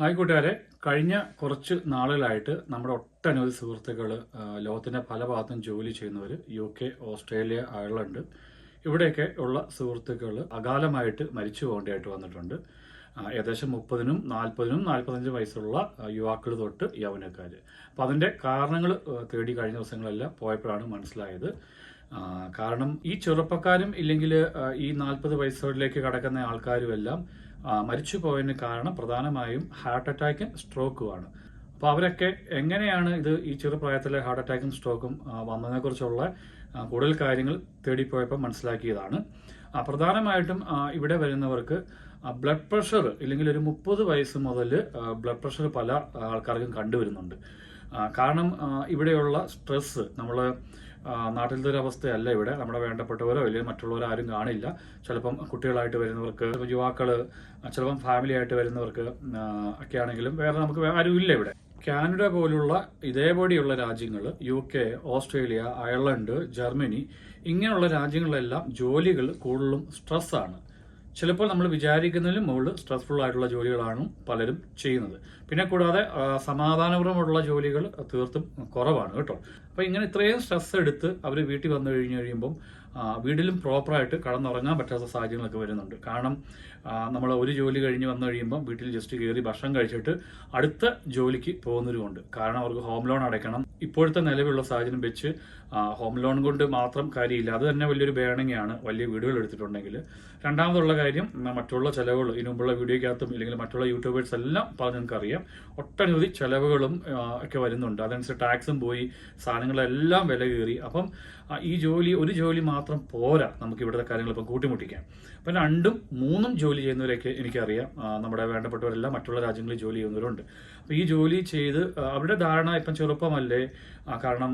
Hi കൂട്ടുകാരെ. കഴിഞ്ഞ കുറച്ച് നാളുകളായിട്ട് നമ്മുടെ ഒട്ടനവധി സുഹൃത്തുക്കൾ ലോകത്തിന്റെ പല ഭാഗത്തും ജോലി ചെയ്യുന്നവർ യു കെ ഓസ്ട്രേലിയ അയർലൻഡ് ഇവിടെയൊക്കെ ഉള്ള സുഹൃത്തുക്കൾ അകാലമായിട്ട് മരിച്ചു പോകേണ്ടതായിട്ട് വന്നിട്ടുണ്ട്. ഏകദേശം മുപ്പതിനും നാൽപ്പതിനും നാൽപ്പത്തഞ്ച് വയസ്സുള്ള യുവാക്കൾ തൊട്ട് യൗവനക്കാർ അപ്പോൾ അതിന്റെ കാരണങ്ങൾ തേടി കഴിഞ്ഞ ദിവസങ്ങളെല്ലാം പോയപ്പോഴാണ് മനസ്സിലായത്. കാരണം ഈ ചെറുപ്പക്കാരും ഇല്ലെങ്കിൽ ഈ നാൽപ്പത് വയസ്സുകളിലേക്ക് കടക്കുന്ന ആൾക്കാരും എല്ലാം മരിച്ചു പോയതിന് കാരണം പ്രധാനമായും ഹാർട്ട് അറ്റാക്കും സ്ട്രോക്കുമാണ് അപ്പോൾ അവരൊക്കെ എങ്ങനെയാണ് ഇത് ഈ ചെറുപ്രായത്തിലെ ഹാർട്ട് അറ്റാക്കും സ്ട്രോക്കും വന്നതിനെക്കുറിച്ചുള്ള കൂടുതൽ കാര്യങ്ങൾ തേടിപ്പോയപ്പോൾ മനസ്സിലാക്കിയതാണ്. പ്രധാനമായിട്ടും ഇവിടെ വരുന്നവർക്ക് ബ്ലഡ് പ്രഷർ ഇല്ലെങ്കിൽ ഒരു മുപ്പത് വയസ്സ് മുതൽ ബ്ലഡ് പ്രഷർ പല ആൾക്കാർക്കും കണ്ടുവരുന്നുണ്ട്. കാരണം ഇവിടെയുള്ള സ്ട്രെസ്സ് നമ്മൾ നാട്ടിലത്തെ ഒരു അവസ്ഥയല്ല ഇവിടെ. നമ്മുടെ വേണ്ടപ്പെട്ടവരോ അല്ലെങ്കിൽ മറ്റുള്ളവരോ ആരും കാണില്ല. ചിലപ്പം കുട്ടികളായിട്ട് വരുന്നവർക്ക് യുവാക്കൾ ചിലപ്പം ഫാമിലി ആയിട്ട് വരുന്നവർക്ക് ഒക്കെ ആണെങ്കിലും വേറെ നമുക്ക് ആരും ഇല്ല ഇവിടെ. കാനഡ പോലുള്ള ഇതേപോലെയുള്ള രാജ്യങ്ങൾ U K Australia Ireland Germany ഇങ്ങനെയുള്ള രാജ്യങ്ങളിലെല്ലാം ജോലികൾ കൂടുതലും സ്ട്രെസ്സാണ് ചിലപ്പോൾ നമ്മൾ വിചാരിക്കുന്നതിലും മുകളിൽ സ്ട്രെസ്ഫുൾ ആയിട്ടുള്ള ജോലികളാണ് പലരും ചെയ്യുന്നത്. പിന്നെ കൂടാതെ സമാധാനപരമുള്ള ജോലികൾ തീർത്തും കുറവാണ് കേട്ടോ. അപ്പോൾ ഇങ്ങനെ ഇത്രയും സ്ട്രെസ് എടുത്ത് അവർ വീട്ടിൽ വന്നു കഴിഞ്ഞ് കഴിയുമ്പം വീട്ടിലും പ്രോപ്പറായിട്ട് കടന്നുറങ്ങാൻ പറ്റാത്ത സാഹചര്യങ്ങളൊക്കെ വരുന്നുണ്ട്. കാരണം നമ്മൾ ഒരു ജോലി കഴിഞ്ഞ് വന്നു കഴിയുമ്പോൾ വീട്ടിൽ ജസ്റ്റ് കയറി ഭക്ഷണം കഴിച്ചിട്ട് അടുത്ത ജോലിക്ക് പോകുന്നവരുമുണ്ട് കാരണം അവർക്ക് ഹോം ലോൺ അടയ്ക്കണം. ഇപ്പോഴത്തെ നിലവിലുള്ള സാഹചര്യം വെച്ച് ഹോം ലോൺ കൊണ്ട് മാത്രം കാര്യമില്ല. അത് തന്നെ വലിയൊരു ബേണിങ്ങാണ് വലിയ വീടുകൾ എടുത്തിട്ടുണ്ടെങ്കിൽ. രണ്ടാമതുള്ള കാര്യം മറ്റുള്ള ചിലവുകൾ ഇതിനു മുമ്പുള്ള വീഡിയോക്കകത്തും ഇല്ലെങ്കിൽ മറ്റുള്ള യൂട്യൂബേഴ്സ് എല്ലാം പറഞ്ഞ് നിങ്ങൾക്കറിയാം ഒട്ടനവധി ചിലവുകളും ഒക്കെ വരുന്നുണ്ട്. അതനുസരിച്ച് ടാക്സും പോയി സാധനങ്ങളെല്ലാം വില കയറി. അപ്പം ഈ ജോലി ഒരു ജോലി മാത്രം പോരാ നമുക്ക് ഇവിടുത്തെ കാര്യങ്ങൾ ഇപ്പം കൂട്ടിമുട്ടിക്കാം അപ്പം രണ്ടും മൂന്നും ജോലി ചെയ്യുന്നവരൊക്കെ എനിക്കറിയാം. നമ്മുടെ വേണ്ടപ്പെട്ടവരെല്ലാം മറ്റുള്ള രാജ്യങ്ങളിൽ ജോലി ചെയ്യുന്നവരുണ്ട്. അപ്പോൾ ഈ ജോലി ചെയ്ത് അവരുടെ ധാരണ ഇപ്പം ചെറുപ്പമല്ലേ? കാരണം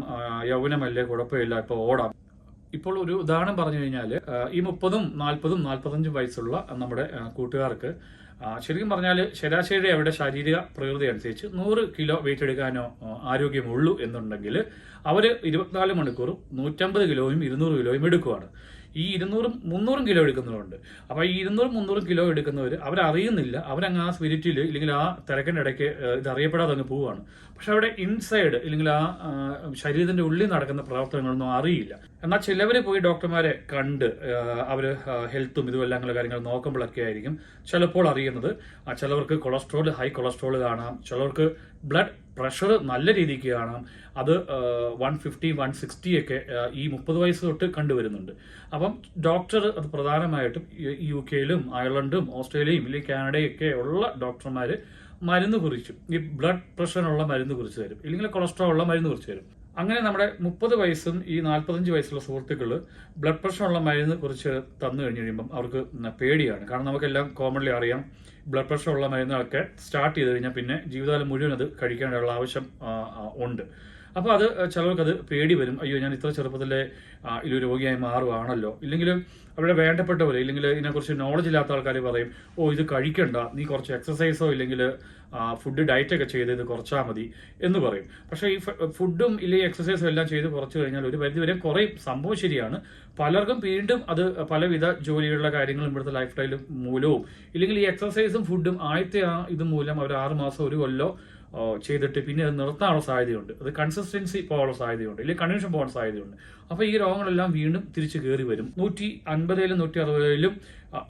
യൗവനമല്ലേ? കുഴപ്പമില്ല ഇപ്പോൾ ഓടാം. ഇപ്പോൾ ഒരു ഉദാഹരണം പറഞ്ഞു കഴിഞ്ഞാൽ ഈ മുപ്പതും നാൽപ്പതും നാൽപ്പത്തഞ്ചും വയസ്സുള്ള നമ്മുടെ കൂട്ടുകാർക്ക് ശരിക്കും പറഞ്ഞാൽ ശരാശരി അവരുടെ ശാരീരിക പ്രകൃതി അനുസരിച്ച് നൂറ് കിലോ വെയിറ്റ് എടുക്കാനോ ആരോഗ്യമുള്ളൂ എന്നുണ്ടെങ്കിൽ അവർ ഇരുപത്തിനാല് മണിക്കൂറും നൂറ്റമ്പത് കിലോയും ഇരുന്നൂറ് കിലോയും എടുക്കുവാണ്. ഈ ഇരുന്നൂറും മുന്നൂറും കിലോ എടുക്കുന്നവരുണ്ട്. അപ്പോൾ ഈ ഇരുന്നൂറും മുന്നൂറും കിലോ എടുക്കുന്നവർ അവരറിയുന്നില്ല. അവരങ്ങ് ആ സ്പിരിറ്റിൽ ഇല്ലെങ്കിൽ ആ തിരക്കിന്റെ ഇടയ്ക്ക് ഇത് അറിയപ്പെടാതെ അങ്ങ് പോവുകയാണ് പക്ഷെ അവിടെ ഇൻസൈഡ് ഇല്ലെങ്കിൽ ആ ശരീരത്തിന്റെ ഉള്ളിൽ നടക്കുന്ന പ്രവർത്തനങ്ങളൊന്നും അറിയില്ല. എന്നാൽ ചിലവർ പോയി ഡോക്ടർമാരെ കണ്ട് അവർ ഹെൽത്തും ഇതുമെല്ലാം കാര്യങ്ങൾ നോക്കുമ്പോഴൊക്കെ ആയിരിക്കും ചിലപ്പോൾ അറിയുന്നത് ചിലവർക്ക് കൊളസ്ട്രോൾ ഹൈ കൊളസ്ട്രോൾ കാണാം. ചിലവർക്ക് ബ്ലഡ് പ്രഷർ നല്ല രീതിക്ക് കാണാം. അത് വൺ ഫിഫ്റ്റി വൺ സിക്സ്റ്റി ഒക്കെ ഈ മുപ്പത് വയസ്സ് തൊട്ട് കണ്ടുവരുന്നുണ്ട്. അപ്പം ഡോക്ടർ അത് പ്രധാനമായിട്ടും യു കെയിലും അയർലൻഡും ഓസ്ട്രേലിയയും ഇല്ലെങ്കിൽ കാനഡയൊക്കെ ഉള്ള ഡോക്ടർമാർ മരുന്ന് കുറിച്ചു ഈ ബ്ലഡ് പ്രഷറിനുള്ള മരുന്ന് കുറിച്ച് തരും. ഇല്ലെങ്കിൽ കൊളസ്ട്രോൾ ഉള്ള മരുന്ന് കുറിച്ച് തരും. അങ്ങനെ നമ്മുടെ മുപ്പത് വയസ്സും ഈ നാൽപ്പത്തഞ്ച് വയസ്സുള്ള സുഹൃത്തുക്കൾ ബ്ലഡ് പ്രഷറുള്ള മരുന്ന് കുറിച്ച് തന്നു കഴിഞ്ഞ് കഴിയുമ്പം അവർക്ക് പേടിയാണ്. കാരണം നമുക്കെല്ലാം കോമൺലി അറിയാം ബ്ലഡ് പ്രഷർ ഉള്ള മരുന്നുകളൊക്കെ സ്റ്റാർട്ട് ചെയ്ത് കഴിഞ്ഞാൽ പിന്നെ ജീവിതകാലം മുഴുവൻ അത് കഴിക്കേണ്ടതുള്ള ആവശ്യം ഉണ്ട്. അപ്പോൾ അത് ചിലർക്കത് പേടി വരും. അയ്യോ ഞാൻ ഇത്ര ചെറുപ്പത്തിലെ ഇതിലൊരു രോഗിയായി മാറുവാണല്ലോ. ഇല്ലെങ്കിൽ അവരുടെ വേണ്ടപ്പെട്ടവർ ഇല്ലെങ്കിൽ ഇതിനെക്കുറിച്ച് നോളജ് ഇല്ലാത്ത ആൾക്കാർ പറയും ഓ ഇത് കഴിക്കണ്ട. നീ കുറച്ച് എക്സസൈസോ ഇല്ലെങ്കിൽ ഫുഡ് ഡയറ്റൊക്കെ ചെയ്ത് ഇത് കുറച്ചാൽ മതി എന്ന് പറയും. പക്ഷേ ഈ ഫുഡും ഇല്ലെങ്കിൽ എക്സസൈസും എല്ലാം ചെയ്ത് കുറച്ച് കഴിഞ്ഞാൽ ഒരു പരിധി വരെ കുറേ സംഭവം ശരിയാണ്. പലർക്കും വീണ്ടും അത് പലവിധ ജോലികളുടെ കാര്യങ്ങളും ഇവിടുത്തെ ലൈഫ് സ്റ്റൈലും മൂലവും. ഇല്ലെങ്കിൽ ഈ എക്സസൈസും ഫുഡും ആദ്യത്തെ ആ ഇത് മൂലം അവർ ആറ് മാസം ഒരു കൊല്ലോ ചെയ്തിട്ട് പിന്നെ അത് നിർത്താനുള്ള സാധ്യതയുണ്ട്. അത് കൺസിസ്റ്റൻസി പോകാനുള്ള സാധ്യതയുണ്ട്. ഇല്ലെങ്കിൽ കൺവെൻഷൻ പോകാൻ സാധ്യതയുണ്ട്. അപ്പോൾ ഈ രോഗങ്ങളെല്ലാം വീണ്ടും തിരിച്ചു കയറി വരും. നൂറ്റി അൻപതിലും നൂറ്റി അറുപതിലും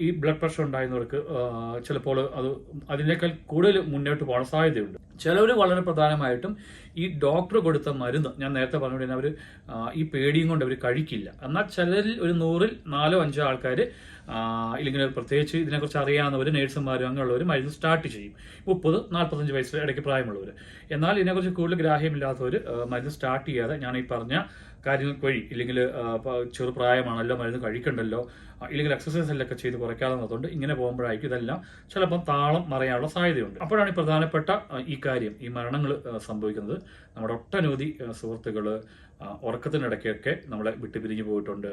ഈ ബ്ലഡ് പ്രഷർ ഉണ്ടായിരുന്നവർക്ക് ചിലപ്പോൾ അത് അതിനേക്കാൾ കൂടുതൽ മുന്നോട്ട് പോകാൻ സാധ്യതയുണ്ട്. ചിലവർ വളരെ പ്രധാനമായിട്ടും ഈ ഡോക്ടർ കൊടുത്ത മരുന്ന് ഞാൻ നേരത്തെ പറഞ്ഞുകൊണ്ട് അവർ ഈ പേടിയും കൊണ്ട് അവർ കഴിക്കില്ല. എന്നാൽ ചിലരിൽ ഒരു നൂറിൽ നാലോ അഞ്ചോ ആൾക്കാർ ഇല്ലെങ്കിൽ പ്രത്യേകിച്ച് ഇതിനെക്കുറിച്ച് അറിയാവുന്നവർ നേഴ്സുമാരും അങ്ങനെയുള്ളവർ മരുന്ന് സ്റ്റാർട്ട് ചെയ്യും. മുപ്പത് നാൽപ്പത്തഞ്ച് വയസ്സ് ഇടയ്ക്ക് പ്രായമുള്ളവർ എന്നാൽ ഇതിനെക്കുറിച്ച് കൂടുതൽ ഗ്രാഹ്യമില്ലാത്തവർ മരുന്ന് സ്റ്റാർട്ട് ചെയ്യാതെ ഞാൻ ഈ പറഞ്ഞ കാര്യങ്ങൾക്ക് വഴി ഇല്ലെങ്കിൽ ചെറുപ്രായമാണല്ലോ മരുന്ന് കഴിക്കണ്ടല്ലോ ഇല്ലെങ്കിൽ എക്സസൈസ് എല്ലാം ചെയ്ത് കുറയ്ക്കാതെ വന്നതുകൊണ്ട് ഇങ്ങനെ പോകുമ്പോഴായിരിക്കും ഇതെല്ലാം ചിലപ്പം താളം മറയാനുള്ള സാധ്യതയുണ്ട്. അപ്പോഴാണ് ഈ പ്രധാനപ്പെട്ട ഈ കാര്യം ഈ മരണങ്ങൾ സംഭവിക്കുന്നത്. നമ്മുടെ ഒട്ടനവധി സുഹൃത്തുക്കൾ ഉറക്കത്തിനിടയ്ക്കൊക്കെ നമ്മളെ വിട്ടുപിരിഞ്ഞു പോയിട്ടുണ്ട്.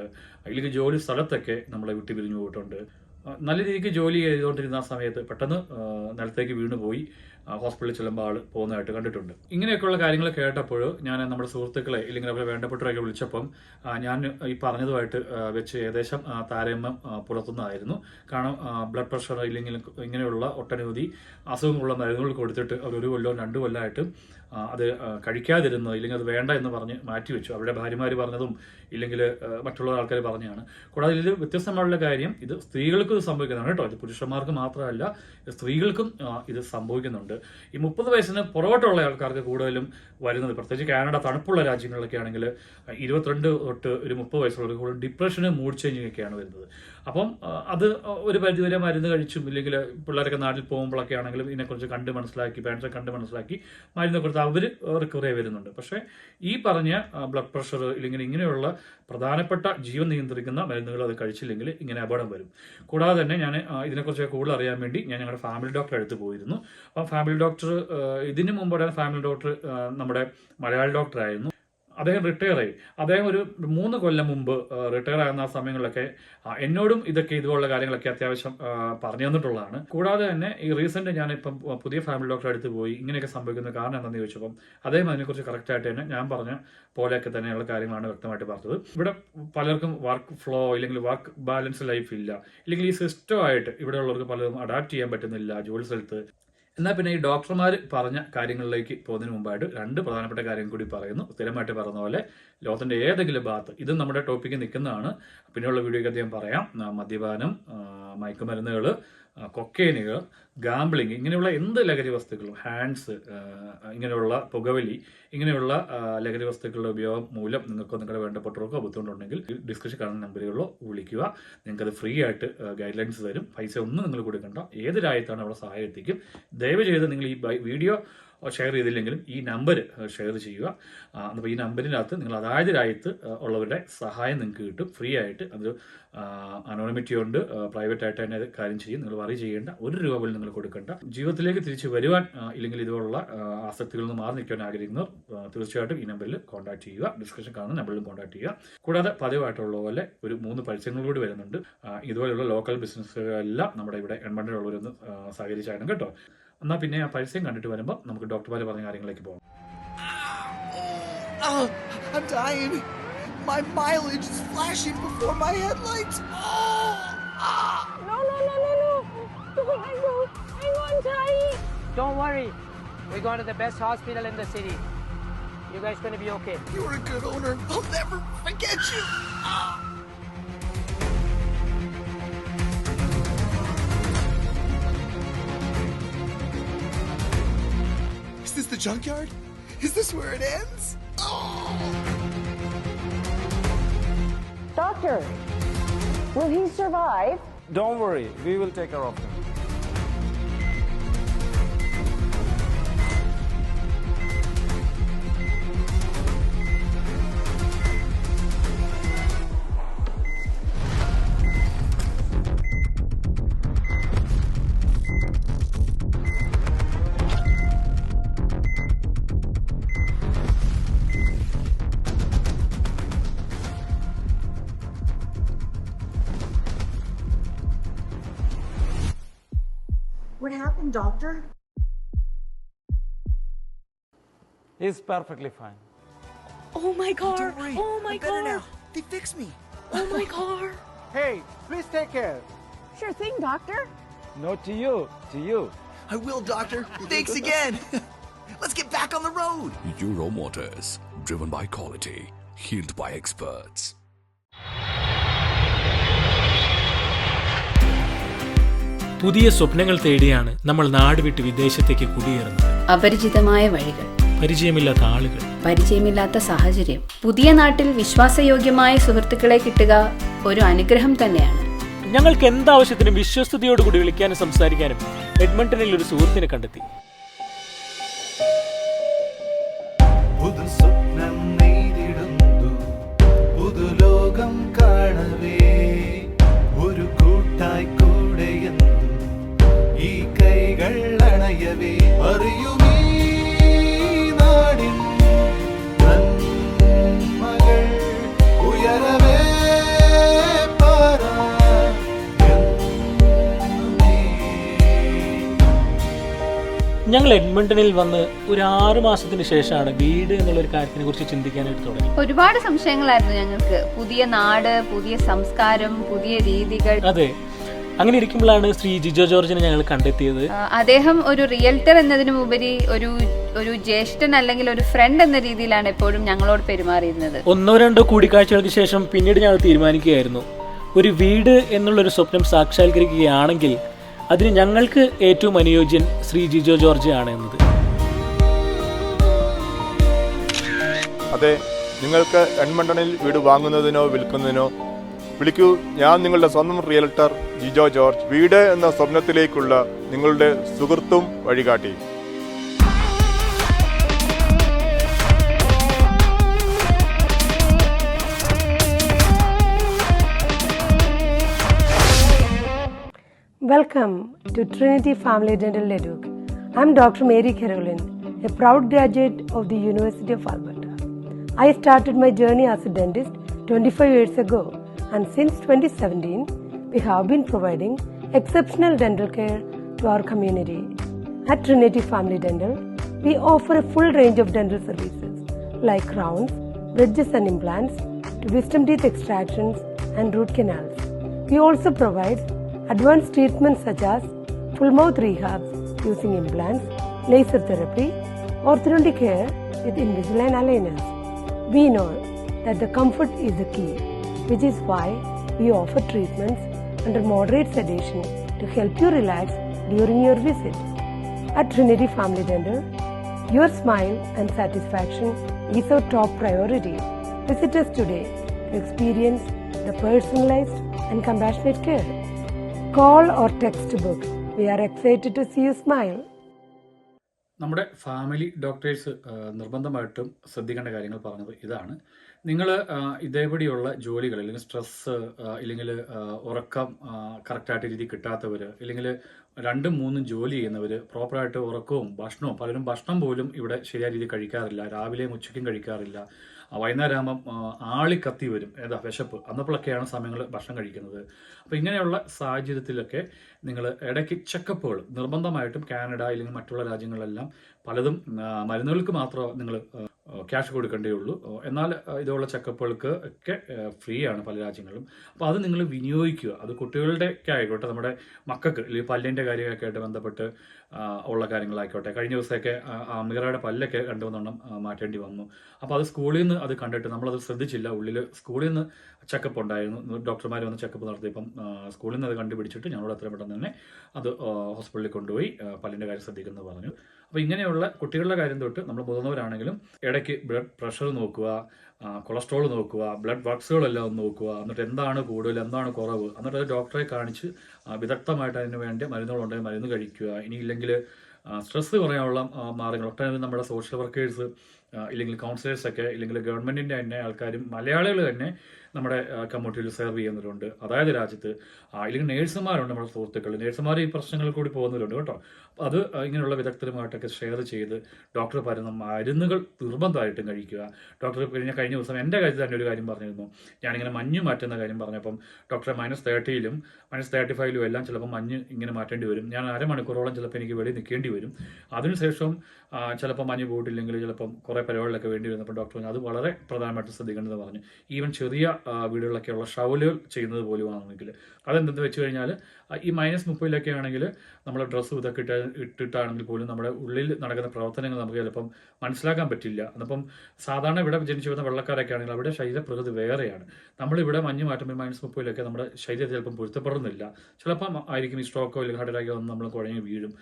ഇല്ലെങ്കിൽ ജോലി സ്ഥലത്തൊക്കെ നമ്മളെ വിട്ടുപിരിഞ്ഞു പോയിട്ടുണ്ട്. നല്ല രീതിക്ക് ജോലി ചെയ്തുകൊണ്ടിരുന്ന ആ സമയത്ത് പെട്ടെന്ന് നിലത്തേക്ക് വീണ് പോയി ആ, ഹോസ്പിറ്റലിൽ ചെല്ലുമ്പോൾ ആൾ പോകുന്നതായിട്ട് കണ്ടിട്ടുണ്ട്. ഇങ്ങനെയൊക്കെയുള്ള കാര്യങ്ങൾ കേട്ടപ്പോൾ ഞാൻ നമ്മുടെ സുഹൃത്തുക്കളെ ഇല്ലെങ്കിൽ അവരെ വേണ്ടപ്പെട്ടവരൊക്കെ വിളിച്ചപ്പം ഞാൻ ഈ പറഞ്ഞതുമായിട്ട് വെച്ച് ഏകദേശം താരതമ്യം പുലർത്തുന്നതായിരുന്നു. കാരണം ബ്ലഡ് പ്രഷർ ഇല്ലെങ്കിൽ ഇങ്ങനെയുള്ള ഒട്ടനവധി അസുഖങ്ങളുള്ള മരുന്നുകൾ കൊടുത്തിട്ട് അവർ ഒരു കൊല്ലവും രണ്ട് കൊല്ലമായിട്ട് അത് കഴിക്കാതിരുന്നത് ഇല്ലെങ്കിൽ അത് വേണ്ട എന്ന് പറഞ്ഞ് മാറ്റി വെച്ചു അവരുടെ ഭാര്യമാർ പറഞ്ഞതും ഇല്ലെങ്കിൽ മറ്റുള്ള ആൾക്കാർ പറഞ്ഞതാണ് കൂടാതെ ഇതിൽ വ്യത്യസ്തമായുള്ള കാര്യം ഇത് സ്ത്രീകൾക്കും ഇത് സംഭവിക്കുന്നതാണ് കേട്ടോ. ഇത് പുരുഷന്മാർക്ക് മാത്രമല്ല സ്ത്രീകൾക്കും ഇത് സംഭവിക്കുന്നുണ്ട്. ഈ മുപ്പത് വയസ്സിന് പുറകോട്ടുള്ള ആൾക്കാർക്ക് കൂടുതലും വരുന്നത് പ്രത്യേകിച്ച് കാനഡ തണുപ്പുള്ള രാജ്യങ്ങളിലൊക്കെ ആണെങ്കിൽ ഇരുപത്തിരണ്ട് തൊട്ട് ഒരു മുപ്പത് വയസ്സുള്ളവർക്ക് കൂടുതൽ ഡിപ്രഷന് മൂഡ് ചേഞ്ചിങ് ഒക്കെയാണ് വരുന്നത്. അപ്പം അത് ഒരു പരിധിവരെ മരുന്ന് കഴിച്ചും ഇല്ലെങ്കിൽ പിള്ളേരൊക്കെ നാട്ടിൽ പോകുമ്പോഴൊക്കെ ആണെങ്കിലും ഇതിനെക്കുറിച്ച് കണ്ട് മനസ്സിലാക്കി പാരൻസ് കണ്ട് മനസ്സിലാക്കി മരുന്ന് കൊടുത്ത് അവർ റിക്കവറി ആയി വരുന്നുണ്ട്. പക്ഷേ ഈ പറഞ്ഞ ബ്ലഡ് പ്രഷർ ഇല്ലെങ്കിൽ ഇങ്ങനെയുള്ള പ്രധാനപ്പെട്ട ജീവൻ നിയന്ത്രിക്കുന്ന മരുന്നുകൾ അത് കഴിച്ചില്ലെങ്കിൽ ഇങ്ങനെ അപകടം വരും. കൂടാതെ തന്നെ ഞാൻ ഇതിനെക്കുറിച്ച് കൂടുതൽ അറിയാൻ വേണ്ടി ഞാൻ ഞങ്ങളുടെ ഫാമിലി ഡോക്ടറെ അടുത്ത് പോയിരുന്നു. അപ്പം ഫാമിലി ഡോക്ടർ ഇതിന് മുമ്പോടെ ഫാമിലി ഡോക്ടർ നമ്മുടെ മലയാളി ഡോക്ടറായിരുന്നു അദ്ദേഹം റിട്ടയർ ആയി. അദ്ദേഹം ഒരു മൂന്ന് കൊല്ലം മുമ്പ് റിട്ടയർ ആകുന്ന ആ സമയങ്ങളിലൊക്കെ എന്നോടും ഇതൊക്കെ ഇതുപോലുള്ള കാര്യങ്ങളൊക്കെ അത്യാവശ്യം പറഞ്ഞു തന്നിട്ടുള്ളതാണ്. കൂടാതെ തന്നെ ഈ റീസെന്റ് ഞാൻ ഇപ്പം പുതിയ ഫാമിലി ഡോക്ടറെ അടുത്ത് പോയി ഇങ്ങനെയൊക്കെ സംഭവിക്കുന്ന കാരണം എന്താണെന്ന് ചോദിച്ചപ്പം അദ്ദേഹം അതിനെക്കുറിച്ച് കറക്റ്റായിട്ട് തന്നെ ഞാൻ പറഞ്ഞ പോലെയൊക്കെ തന്നെയുള്ള കാര്യങ്ങളാണ് വ്യക്തമായിട്ട് പറഞ്ഞത്. ഇവിടെ പലർക്കും വർക്ക് ഫ്ലോ ഇല്ലെങ്കിൽ വർക്ക് ബാലൻസ് ലൈഫ് ഇല്ല. ഇല്ലെങ്കിൽ ഈ സിസ്റ്റമായിട്ട് ഇവിടെ ഉള്ളവർക്ക് പലരും അഡാപ്റ്റ് ചെയ്യാൻ പറ്റുന്നില്ല ജോലി സ്ഥലത്ത് എന്നാൽ പിന്നെ ഈ ഡോക്ടർമാർ പറഞ്ഞ കാര്യങ്ങളിലേക്ക് പോകുന്നതിന് മുമ്പായിട്ട് രണ്ട് പ്രധാനപ്പെട്ട കാര്യം കൂടി പറയുന്നു. സ്ഥിരമായിട്ട് പറഞ്ഞ പോലെ ലോകത്തിന്റെ ഏതെങ്കിലും ഭാഗത്ത് ഇതും നമ്മുടെ ടോപ്പിക്ക് നിൽക്കുന്നതാണ്. പിന്നെയുള്ള വീഡിയോയ്ക്ക് അദ്ദേഹം പറയാം. മദ്യപാനം മയക്കുമരുന്നുകൾ കൊക്കേനുകൾ ഗാംബ്ലിങ് ഇങ്ങനെയുള്ള എന്ത് ലഹരി വസ്തുക്കളും ഹാൻഡ്സ് ഇങ്ങനെയുള്ള പുകവലി ഇങ്ങനെയുള്ള ലഹരി വസ്തുക്കളുടെ ഉപയോഗം മൂലം നിങ്ങൾക്ക് നിങ്ങളുടെ വേണ്ടപ്പെട്ടവർക്കോ ബുദ്ധിമുട്ടുണ്ടെങ്കിൽ ഡിസ്കഷൻ കാണുന്ന നമ്പറുകളിലോ വിളിക്കുക. നിങ്ങൾക്കത് ഫ്രീ ആയിട്ട് ഗൈഡ് ലൈൻസ് തരും. പൈസ ഒന്നും നിങ്ങൾ കൊടുക്കണ്ട. ഏത് രാജ്യത്താണ് അവിടെ സഹായം എത്തിക്കും. ദയവ് ചെയ്ത് നിങ്ങൾ ഈ വീഡിയോ ഷെയർ ചെയ്തില്ലെങ്കിലും ഈ നമ്പർ ഷെയർ ചെയ്യുക. അപ്പോൾ ഈ നമ്പറിനകത്ത് നിങ്ങൾ അതായത് രാജ്യത്ത് ഉള്ളവരുടെ സഹായം നിങ്ങൾക്ക് കിട്ടും. ഫ്രീ ആയിട്ട് അത് അനോണിമിറ്റി ഉണ്ട്. പ്രൈവറ്റ് ആയിട്ട് തന്നെ കാര്യം ചെയ്യും. നിങ്ങൾ വറി ചെയ്യേണ്ട ഒരു രൂപ പോലും നിങ്ങൾ കൊടുക്കേണ്ട. ജീവിതത്തിലേക്ക് തിരിച്ചു വരുവാൻ ഇല്ലെങ്കിൽ ഇതുപോലുള്ള ആസക്തികളിൽ നിന്ന് മാറി നിൽക്കാൻ ആഗ്രഹിക്കുന്നവർ തീർച്ചയായിട്ടും ഈ നമ്പറിൽ കോൺടാക്ട് ചെയ്യുക. ഡിസ്കഷൻ കാണുന്ന നമ്പറിലും കോൺടാക്ട് ചെയ്യുക. കൂടാതെ പതിവായിട്ടുള്ള പോലെ ഒരു മൂന്ന് പരസ്യങ്ങൾ കൂടി വരുന്നുണ്ട്. ഇതുപോലെയുള്ള ലോക്കൽ ബിസിനസ്സുകളെല്ലാം നമ്മുടെ ഇവിടെ എൺപണ്ടിലുള്ളവരൊന്ന് സഹകരിച്ചായിരുന്നു കേട്ടോ. എന്നാൽ പിന്നെ ആ പരസ്യം കണ്ടിട്ട് വരുമ്പോൾ നമുക്ക് ഡോക്ടർമാർ പറഞ്ഞ കാര്യങ്ങളിലേക്ക് പോകാം Oh, I'm dying. My mileage is flashing before my headlights. Oh, ah. No, no, no, no, no. I go, I want to die. Don't worry. We're going to the best hospital in the city. You guys gonna be okay. You're a good owner. I'll never forget you. Ah. Is this the junkyard? Is this where it ends? Oh. Doctor, will he survive? Don't worry, we will take care of him. Doctor? He's perfectly fine. Oh my car. Don't worry. Oh my I'm better car. now. They fixed me. Oh my car. Hey, please take care. Sure thing, doctor. No to you, to you. I will, doctor. Thanks again. Let's get back on the road. Euro Motors, driven by quality, healed by experts. പുതിയ സ്വപ്നങ്ങൾ തേടിയാണ് നമ്മൾ നാട് വിട്ട് വിദേശത്തേക്ക് കുടിയേറുന്നത്. അപരിചിതമായ വഴികൾ. പരിചയമില്ലാത്ത ആളുകൾ. പരിചയമില്ലാത്ത സാഹചര്യം. പുതിയ നാട്ടിൽ വിശ്വാസയോഗ്യമായ സുഹൃത്തുക്കളെ കിട്ടുക ഒരു അനുഗ്രഹം തന്നെയാണ്. ഞങ്ങൾക്ക് എന്താവശ്യത്തിനും വിശ്വസ്തയോടുകൂടി വിളിക്കാനും സംസാരിക്കാനും എഡ്മണ്ടനിൽ ഒരു സുഹൃത്തിനെ കണ്ടെത്തി. ഞങ്ങൾ എഡ്മണ്ടണിൽ വന്ന് ഒരു ആറ് മാസത്തിന് ശേഷമാണ് വീട് എന്നുള്ളൊരു കാര്യത്തിനെ കുറിച്ച് ചിന്തിക്കാനായിട്ട് തുടങ്ങി. ഒരുപാട് സംശയങ്ങളായിരുന്നു ഞങ്ങൾക്ക്. പുതിയ നാട് പുതിയ സംസ്കാരം പുതിയ രീതികൾ. അതെ. അങ്ങനെ ഇരിക്കുമ്പോഴാണ് ശ്രീ ജിജോ ജോർജിനെ ഞങ്ങൾ കണ്ടെത്തിയത്. അദ്ദേഹം ഒരു റിയൽറ്റർ എന്നതിനുപരി ഒരു ഒരു ജ്യേഷ്ഠൻ അല്ലെങ്കിൽ ഒരു ഫ്രണ്ട് എന്ന രീതിയിലാണ് എപ്പോഴും ഞങ്ങളോട് പെരുമാറിയിരുന്നത്. ഒന്നോ രണ്ടോ കൂടിക്കാഴ്ചകൾക്ക് ശേഷം പിന്നീട് ഞങ്ങൾ തീരുമാനിക്കുകയായിരുന്നു. ഒരു വീട് എന്നുള്ളൊരു സ്വപ്നം സാക്ഷാത്കരിക്കുകയാണെങ്കിൽ അതിന് ഞങ്ങൾക്ക് ഏറ്റവും അനുയോജ്യൻ ശ്രീ ജിജോ ജോർജ് ആണ് എന്നത്. അതെ നിങ്ങൾക്ക് എൺമണ്ടണിൽ വീട് വാങ്ങുന്നതിനോ വിൽക്കുന്നതിനോ വിളിക്കൂ. ഞാൻ നിങ്ങളുടെ സ്വന്തം റിയൽട്ടർ ജിജോ ജോർജ് വീട് എന്ന സ്വപ്നത്തിലേക്കുള്ള നിങ്ങളുടെ സുഹൃത്തും വഴികാട്ടി. Welcome to Trinity Family Dental Educ. I'm Dr. Mary Caroline, a proud graduate of the University of Alberta. I started my journey as a dentist 25 years ago, and since 2017, we have been providing exceptional dental care to our community. At Trinity Family Dental, we offer a full range of dental services like crowns, bridges and implants, to wisdom teeth extractions and root canals. We also provide advanced treatments such as full mouth rehabs using implants, laser therapy, orthodontic care with Invisalign aligners. We know that the comfort is the key, which is why we offer treatments under moderate sedation to help you relax during your visit. At Trinity Family Dental, your smile and satisfaction is our top priority. Visit us today to experience the personalized and compassionate care. Call or text book. We are excited to see you smile. നമ്മുടെ family doctors നിർബന്ധമായിട്ടും ശ്രദ്ധിക്കേണ്ട കാര്യങ്ങൾ പറഞ്ഞത് ഇതാണ് നിങ്ങൾ ഇതേപടിയുള്ള ജോലികൾ അല്ലെങ്കിൽ stress ഇല്ലെങ്കിൽ ഉറക്കം കറക്റ്റായിട്ട് രീതി കിട്ടാത്തവർ ഇല്ലെങ്കിൽ രണ്ടും മൂന്നും ജോലി ചെയ്യുന്നവർ പ്രോപ്പറായിട്ട് ഉറക്കവും ഭക്ഷണവും പലരും ഭക്ഷണം പോലും ഇവിടെ ശരിയായ രീതിയിൽ കഴിക്കാറില്ല രാവിലെയും ഉച്ചയ്ക്കും കഴിക്കാറില്ല വൈകുന്നേരം ആകുമ്പം ആളി കത്തി വരും. ഏതാ? വിശപ്പ്. അന്നപ്പോഴൊക്കെയാണ് സമയങ്ങൾ ഭക്ഷണം കഴിക്കുന്നത്. അപ്പോൾ ഇങ്ങനെയുള്ള സാഹചര്യത്തിലൊക്കെ നിങ്ങൾ ഇടയ്ക്ക് ചെക്കപ്പുകൾ നിർബന്ധമായിട്ടും കാനഡ അല്ലെങ്കിൽ മറ്റുള്ള രാജ്യങ്ങളിലെല്ലാം പലതും മരുന്നുകൾക്ക് മാത്രം നിങ്ങൾ ക്യാഷ് കൊടുക്കേണ്ടേ ഉള്ളൂ. എന്നാൽ ഇതുള്ള ചെക്കപ്പുകൾക്ക് ഒക്കെ ഫ്രീ ആണ് പല രാജ്യങ്ങളിലും. അപ്പോൾ അത് നിങ്ങൾ വിനിയോഗിക്കുക. അത് കുട്ടികളുടെ ഒക്കെ ആയിക്കോട്ടെ നമ്മുടെ മക്കൾക്ക് അല്ലെങ്കിൽ പല്ലിന്റെ കാര്യമൊക്കെ ആയിട്ട് ബന്ധപ്പെട്ട് ഉള്ള കാര്യങ്ങളായിക്കോട്ടെ. കഴിഞ്ഞ ദിവസമൊക്കെ ആ പല്ലൊക്കെ രണ്ടു മൂന്നെണ്ണം മാറ്റേണ്ടി വന്നു. അപ്പോൾ അത് സ്കൂളിൽ നിന്ന് അത് കണ്ടിട്ട് നമ്മളത് ശ്രദ്ധിച്ചില്ല. ഉള്ളിൽ സ്കൂളിൽ നിന്ന് ചെക്കപ്പ് ഉണ്ടായിരുന്നു ഡോക്ടർമാർ വന്ന് ചെക്കപ്പ് നടത്തിയപ്പം സ്കൂളിൽ നിന്ന് അത് കണ്ടുപിടിച്ചിട്ട് ഞങ്ങളോട് എത്രയും പെട്ടെന്ന് തന്നെ അത് ഹോസ്പിറ്റലിൽ കൊണ്ടുപോയി പല്ലിന്റെ കാര്യം ശ്രദ്ധിക്കുന്നത് പറഞ്ഞു. അപ്പോൾ ഇങ്ങനെയുള്ള കുട്ടികളുടെ കാര്യം തൊട്ട് നമ്മൾ മുതിർന്നവരാണെങ്കിലും ഇടയ്ക്ക് ബ്ലഡ് പ്രഷർ നോക്കുക കൊളസ്ട്രോൾ നോക്കുക ബ്ലഡ് വർക്ക്സുകളെല്ലാം ഒന്ന് നോക്കുക എന്നിട്ട് എന്താണ് കൂടുതൽ എന്താണ് കുറവ് എന്നിട്ട് അത് ഡോക്ടറെ കാണിച്ച് വിദഗ്ധമായിട്ട് അതിന് വേണ്ടി മരുന്നുകളുണ്ടെങ്കിൽ മരുന്ന് കഴിക്കുക. ഇനിയില്ലെങ്കിൽ സ്ട്രെസ് കുറയാനുള്ള മാർഗങ്ങൾ ഒട്ടനവധി നമ്മുടെ സോഷ്യൽ വർക്കേഴ്സ് ഇല്ലെങ്കിൽ കൗൺസിലേഴ്സൊക്കെ ഇല്ലെങ്കിൽ ഗവൺമെന്റിന്റെ തന്നെ ആൾക്കാരും മലയാളികൾ തന്നെ നമ്മുടെ കമ്മ്യൂണിറ്റിയിൽ സെർവ് ചെയ്യുന്നവരുണ്ട്. അതായത് രാജ്യത്ത് ആ, ഇല്ലെങ്കിൽ നേഴ്സുമാരുണ്ട് നമ്മുടെ സുഹൃത്തുക്കൾ നേഴ്സുമാർ ഈ പ്രശ്നങ്ങളിൽ കൂടി പോകുന്നവരുണ്ട് കേട്ടോ. അത് ഇങ്ങനെയുള്ള വിദഗ്ധരുമായിട്ടൊക്കെ ഷെയർ ചെയ്ത് ഡോക്ടർ പറയുന്ന മരുന്നുകൾ നിർബന്ധമായിട്ടും കഴിക്കുക. ഡോക്ടർ കഴിഞ്ഞ കഴിഞ്ഞ ദിവസം എന്റെ കാര്യത്തിൽ തന്നെ ഒരു കാര്യം പറഞ്ഞിരുന്നു. ഞാനിങ്ങനെ മഞ്ഞ് മാറ്റുന്ന കാര്യം പറഞ്ഞപ്പം ഡോക്ടറെ മൈനസ് തേർട്ടിയിലും മൈനസ് തേർട്ടി ഫൈവിലും എല്ലാം ചിലപ്പോൾ മഞ്ഞ് ഇങ്ങനെ മാറ്റേണ്ടി വരും. ഞാൻ അരമണിക്കൂറോളം ചിലപ്പോൾ എനിക്ക് വെളിയിൽ നിൽക്കേണ്ടി വരും. അതിനുശേഷം ചിലപ്പോൾ മഞ്ഞ് പോയിട്ടില്ലെങ്കിൽ ചിലപ്പം കുറേ പരിപാടികളൊക്കെ വേണ്ടി വരുന്നപ്പോൾ ഡോക്ടർ പറഞ്ഞു അത് വളരെ പ്രധാനമായിട്ട് ശ്രദ്ധിക്കേണ്ടത് പറഞ്ഞു. ഈവൻ ചെറിയ വീടുകളിലൊക്കെയുള്ള ഷവലുകൾ ചെയ്യുന്നത് പോലും ആണെങ്കിൽ അതെന്തെന്ന് വെച്ച് കഴിഞ്ഞാൽ ഈ മൈനസ് മുപ്പതിലൊക്കെ ആണെങ്കിൽ നമ്മൾ ഡ്രസ്സ് ഇതൊക്കെ ഇട്ട് ഇട്ടിട്ടാണെങ്കിൽ പോലും നമ്മുടെ ഉള്ളിൽ നടക്കുന്ന പ്രവർത്തനങ്ങൾ നമുക്ക് ചിലപ്പം മനസ്സിലാക്കാൻ പറ്റില്ല. അപ്പം സാധാരണ ഇവിടെ ജനിച്ചു വരുന്ന വെള്ളക്കാരൊക്കെ ആണെങ്കിൽ അവിടെ ശരീരപ്രകൃതി വേറെയാണ്. നമ്മളിവിടെ മഞ്ഞ് മാറ്റുമ്പോൾ മൈനസ് മുപ്പതിലൊക്കെ നമ്മുടെ ശരീരം ചിലപ്പം പൊരുത്തപ്പെടുന്നില്ല. ചിലപ്പം ആയിരിക്കും ഈ സ്ട്രോക്കോ അല്ലെങ്കിൽ ഹാർട്ട് വന്ന് നമ്മൾ കുഴഞ്ഞ് വീഴും.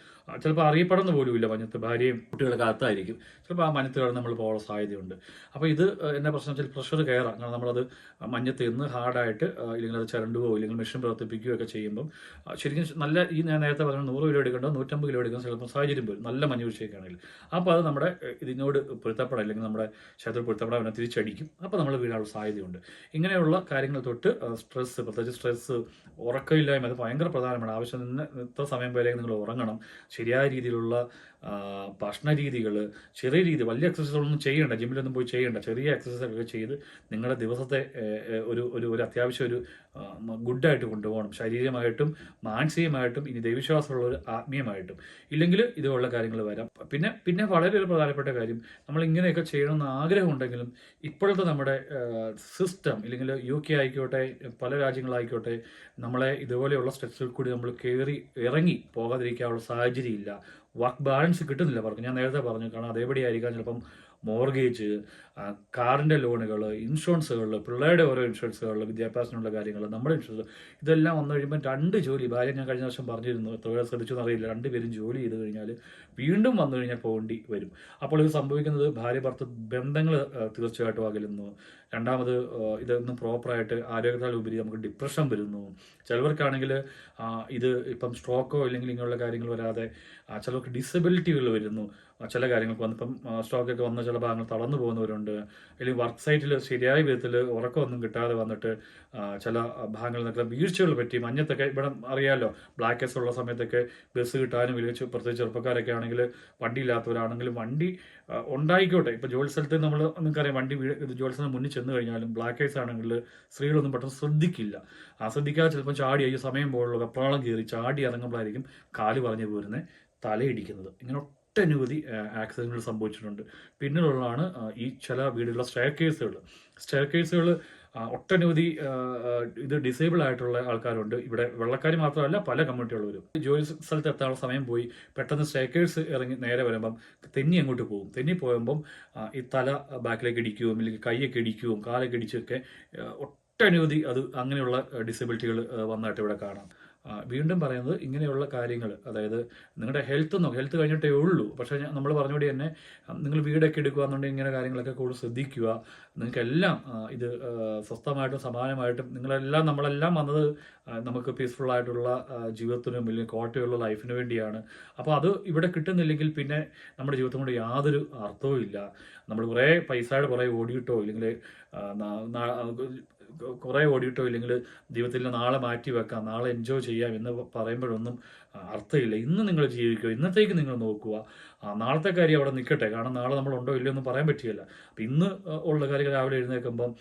ചിലപ്പോൾ അറിയപ്പെടുന്ന പോലും ഇല്ല മഞ്ഞത്ത്. ഭാര്യയും കുട്ടികളൊക്കെ അകത്തായിരിക്കും. ചിലപ്പോൾ ആ മഞ്ഞത്തിലാണ് നമ്മൾ പോകാനുള്ള സാധ്യതയുണ്ട്. അപ്പോൾ ഇത് എന്നെ പ്രശ്നം വെച്ചാൽ പ്രഷർ കയറാം. കാരണം നമ്മളത് മഞ്ഞത്ത് നിന്ന് ഹാർഡായിട്ട് ഇല്ലെങ്കിൽ അത് ചരണ്ടുകയോ ഇല്ലെങ്കിൽ മെഷീൻ പ്രവർത്തിപ്പിക്കുകയോ ഒക്കെ ചെയ്യുമ്പം ശരിക്കും നല്ല ഈ ഞാൻ നേരത്തെ പറഞ്ഞ നൂറ് കിലോ എടുക്കേണ്ടോ നൂറ്റമ്പത് കിലോ എടുക്കുന്ന ചിലപ്പോൾ സാഹചര്യം വരും നല്ല മഞ്ഞ് വീഴ്ചയൊക്കെയാണെങ്കിൽ. അപ്പോൾ അത് നമ്മുടെ ഇതിനോട് പൊരുത്തപ്പെടാം അല്ലെങ്കിൽ നമ്മുടെ ശരീരത്തിൽ പൊരുത്തപ്പെടാൻ അവനെ തിരിച്ചടിക്കും. അപ്പോൾ നമ്മൾ വീഴാനുള്ള സാധ്യതയുണ്ട്. ഇങ്ങനെയുള്ള കാര്യങ്ങൾ തൊട്ട് സ്ട്രെസ്സ് പ്രത്യേകിച്ച് സ്ട്രെസ്സ് ഉറക്കമില്ലായ്മ അത് ഭയങ്കര പ്രധാനമാണ്. ആവശ്യം നിന്ന് ഇത്ര സമയം വരെ നിങ്ങൾ ഉറങ്ങണം. ശരിയായ രീതിയിലുള്ള ഭക്ഷണ രീതികൾ ചെറിയ രീതി വലിയ എക്സസൈസുകളൊന്നും ചെയ്യണ്ട ജിമ്മിലൊന്നും പോയി ചെയ്യണ്ട ചെറിയ എക്സസൈസൊക്കെ ചെയ്ത് നിങ്ങളുടെ ദിവസത്തെ ഒരു ഒരു ഒരു അത്യാവശ്യം ഒരു ഗുഡായിട്ട് കൊണ്ടുപോകണം. ശാരീരികമായിട്ടും മാനസികമായിട്ടും ഇനി ദൈവവിശ്വാസമുള്ളവർ ആത്മീയമായിട്ടും. ഇല്ലെങ്കിൽ ഇതുപോലുള്ള കാര്യങ്ങൾ വരാം. പിന്നെ പിന്നെ വളരെ ഒരു പ്രധാനപ്പെട്ട കാര്യം നമ്മൾ ഇങ്ങനെയൊക്കെ ചെയ്യണമെന്ന് ആഗ്രഹമുണ്ടെങ്കിലും ഇപ്പോഴത്തെ നമ്മുടെ സിസ്റ്റം ഇല്ലെങ്കിൽ യു കെ ആയിക്കോട്ടെ പല രാജ്യങ്ങളായിക്കോട്ടെ നമ്മളെ ഇതുപോലെയുള്ള സ്റ്റെപ്സിൽ കൂടി നമ്മൾ കയറി ഇറങ്ങി പോകാതിരിക്കാനുള്ള സാഹചര്യം ഇല്ല വർക്ക് ബാലൻസ് കിട്ടുന്നില്ല അവർക്ക് ഞാൻ നേരത്തെ പറഞ്ഞു കാരണം അതേപടി ആയിരിക്കാം ചിലപ്പം മോർഗേജ് കാറിന്റെ ലോണുകൾ ഇൻഷുറൻസുകൾ പിള്ളേരുടെ ഓരോ ഇൻഷുറൻസുകൾ വിദ്യാഭ്യാസത്തിനുള്ള കാര്യങ്ങൾ നമ്മുടെ ഇൻഷുറൻസ് ഇതെല്ലാം വന്നു കഴിയുമ്പോൾ രണ്ട് ജോലി ഭാര്യ ഞാൻ കഴിഞ്ഞ വർഷം പറഞ്ഞിരുന്നു തൊഴിൽ ശ്രദ്ധിച്ചു അറിയില്ല രണ്ടുപേരും ജോലി ചെയ്ത് കഴിഞ്ഞാൽ വീണ്ടും വന്നു കഴിഞ്ഞാൽ പോകേണ്ടി വരും. അപ്പോൾ ഇത് സംഭവിക്കുന്നത് ഭാര്യ ഭർത്ത ബന്ധങ്ങൾ തീർച്ചയായിട്ടും അകലുന്നു. രണ്ടാമത് ഇതൊന്നും പ്രോപ്പറായിട്ട് ആരോഗ്യത്താൽ ഉപരി നമുക്ക് ഡിപ്രഷൻ വരുന്നു. ചിലവർക്കാണെങ്കിൽ ഇത് ഇപ്പം സ്ട്രോക്കോ അല്ലെങ്കിൽ ഇങ്ങനെയുള്ള കാര്യങ്ങൾ വരാതെ ചിലവർക്ക് ഡിസബിലിറ്റികൾ വരുന്നു. ചില കാര്യങ്ങൾക്ക് വന്നിപ്പം സ്ട്രോക്കൊക്കെ വന്ന ചില ഭാഗങ്ങൾ തളർന്നു പോകുന്നവരുണ്ട്. അല്ലെങ്കിൽ വർക്ക് സൈറ്റിൽ ശരിയായ വിധത്തിൽ ഉറക്കമൊന്നും കിട്ടാതെ വന്നിട്ട് ചില ഭാഗങ്ങളിൽ നിന്നൊക്കെ വീഴ്ചകൾ പറ്റി മഞ്ഞത്തൊക്കെ ഇവിടെ അറിയാമല്ലോ ബ്ലാക്ക് എസ് ഉള്ള സമയത്തൊക്കെ ബസ് കിട്ടാനും വിളിച്ച് പ്രത്യേകിച്ച് ചെറുപ്പക്കാരൊക്കെ ആണെങ്കിൽ വണ്ടി ഇല്ലാത്തവരാണെങ്കിലും വണ്ടി ഉണ്ടായിക്കോട്ടെ. ഇപ്പോൾ ജോലി സ്ഥലത്ത് നമ്മൾ നിങ്ങൾക്കറിയാം വണ്ടി ജോലിസ്ഥലം ജോലി സ്ഥലം മുന്നിൽ ചെന്ന് കഴിഞ്ഞാലും ബ്ലാക്ക് ഐസ് ആണെങ്കിൽ സ്ത്രീകളൊന്നും പെട്ടെന്ന് ശ്രദ്ധിക്കില്ല. ആ ശ്രദ്ധിക്കാതെ ചിലപ്പോൾ ചാടി ഈ സമയം പോലുള്ള കപ്പാളം കയറി ചാടി ഇറങ്ങുമ്പോഴായിരിക്കും കാൽ പറഞ്ഞു പോരുന്നത് തലയിടിക്കുന്നത്. ഇങ്ങനെ ഒട്ടനവധി ആക്സിഡന്റുകൾ സംഭവിച്ചിട്ടുണ്ട്. പിന്നിലുള്ളതാണ് ഈ ചില വീടുകളിലെ സ്റ്റെയർ കേസുകൾ സ്റ്റെയർ കേസുകൾ ഒട്ടനവധി ഇത് ഡിസേബിൾ ആയിട്ടുള്ള ആൾക്കാരുണ്ട്. ഇവിടെ വെള്ളക്കാർ മാത്രമല്ല പല കമ്മ്യൂണിറ്റിയുള്ളവരും ജോലി സ്ഥലത്ത് എത്താനുള്ള സമയം പോയി പെട്ടെന്ന് സ്റ്റേക്കേഴ്സ് ഇറങ്ങി നേരെ വരുമ്പം തെന്നി അങ്ങോട്ട് പോകും? തെന്നി പോകുമ്പം ഈ തല ബാക്കിലേക്ക് ഇടിക്കുകയും അല്ലെങ്കിൽ കൈയൊക്കെ ഇടിക്കുകയും കാലൊക്കെ ഇടിച്ചൊക്കെ ഒട്ടനവധി അത് അങ്ങനെയുള്ള ഡിസബിലിറ്റികൾ വന്നായിട്ട് ഇവിടെ കാണാം. വീണ്ടും പറയുന്നത് ഇങ്ങനെയുള്ള കാര്യങ്ങൾ. അതായത് നിങ്ങളുടെ ഹെൽത്ത് നോക്കുക ഹെൽത്ത് കഴിഞ്ഞിട്ടേ ഉള്ളൂ. പക്ഷേ നമ്മൾ പറഞ്ഞുകൂടി തന്നെ നിങ്ങൾ വീടൊക്കെ എടുക്കുകയെന്നുണ്ടെങ്കിൽ ഇങ്ങനെ കാര്യങ്ങളൊക്കെ കൂടുതൽ ശ്രദ്ധിക്കുക. നിങ്ങൾക്കെല്ലാം ഇത് സ്വസ്ഥമായിട്ടും സമാനമായിട്ടും നിങ്ങളെല്ലാം നമ്മളെല്ലാം വന്നത് നമുക്ക് പീസ്ഫുൾ ആയിട്ടുള്ള ജീവിതത്തിനും അല്ലെങ്കിൽ ക്വാളിറ്റിയുള്ള ലൈഫിന് വേണ്ടിയാണ്. അപ്പോൾ അത് ഇവിടെ കിട്ടുന്നില്ലെങ്കിൽ പിന്നെ നമ്മുടെ ജീവിതം കൊണ്ട് യാതൊരു അർത്ഥവും ഇല്ല നമ്മൾ കുറേ പൈസയുടെ കുറേ ഓടിയിട്ടോ ഇല്ലെങ്കിൽ കുറേ ഓടിയിട്ടോ ഇല്ലെങ്കിൽ ജീവിതത്തിൽ നാളെ മാറ്റി വെക്കാം നാളെ എൻജോയ് ചെയ്യാം എന്ന് പറയുമ്പോഴൊന്നും അർത്ഥമില്ല. ഇന്ന് നിങ്ങൾ ജീവിക്കുക ഇന്നത്തേക്ക് നിങ്ങൾ നോക്കുക. നാളത്തെ കാര്യം അവിടെ നിൽക്കട്ടെ. കാരണം നാളെ നമ്മൾ ഉണ്ടോ ഇല്ലയോ എന്ന് പറയാൻ പറ്റില്ല അപ്പം ഇന്ന് ഉള്ള കാര്യങ്ങൾ രാവിലെ എഴുന്നേൽക്കുമ്പം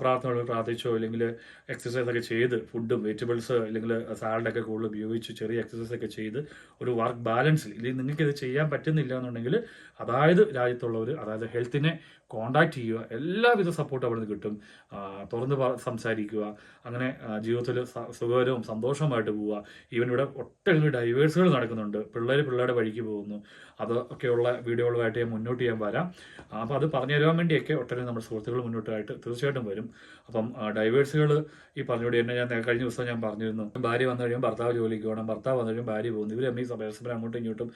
പ്രാർത്ഥന പ്രാർത്ഥിച്ചോ അല്ലെങ്കിൽ എക്സസൈസ് ഒക്കെ ചെയ്ത് ഫുഡും വെജിറ്റബിൾസ് അല്ലെങ്കിൽ സാലഡൊക്കെ കൂടുതൽ ഉപയോഗിച്ച് ചെറിയ എക്സസൈസ് ഒക്കെ ചെയ്ത് ഒരു വർക്ക് ബാലൻസിൽ ഇല്ലെങ്കിൽ നിങ്ങൾക്ക് ഇത് ചെയ്യാൻ പറ്റുന്നില്ല എന്നുണ്ടെങ്കിൽ അതായത് രാജ്യത്തുള്ളവർ അതായത് ഹെൽത്തിനെ കോണ്ടാക്ട് ചെയ്യുക. എല്ലാവിധ സപ്പോർട്ടും അവിടെ നിന്ന് കിട്ടും. തുറന്ന് സംസാരിക്കുക. അങ്ങനെ ജീവിതത്തിൽ സുഖകരവും സന്തോഷമായിട്ട് പോവുക. ഈവൻ ഇവിടെ ഒട്ടനവധി ഡൈവേഴ്സുകൾ നടക്കുന്നുണ്ട്. പിള്ളേർ പിള്ളേരുടെ വഴിക്ക് പോകുന്നു. അതൊക്കെയുള്ള വീഡിയോകളുമായിട്ട് ഞാൻ മുന്നോട്ട് ചെയ്യാൻ വരാം. അപ്പോൾ അത് പറഞ്ഞു തരാൻ വേണ്ടിയൊക്കെ ഒട്ടനവധി നമ്മുടെ സുഹൃത്തുക്കൾ മുന്നോട്ടായിട്ട് തീർച്ചയായിട്ടും വരും. അപ്പം ഡൈവേഴ്സുകൾ ഈ പറഞ്ഞുകൂടി എന്നെ ഞാൻ കഴിഞ്ഞ ദിവസം ഞാൻ പറഞ്ഞിരുന്നു. ഭാര്യ വന്നു കഴിയുമ്പോൾ ഭർത്താവ് ജോലിക്ക് പോകണം. ഭർത്താവ് വന്നു കഴിയുമ്പോൾ ഭാര്യ പോകുന്നു. ഇവർ തമ്മിൽ പരസ്പരം അങ്ങോട്ടും ഇങ്ങോട്ടും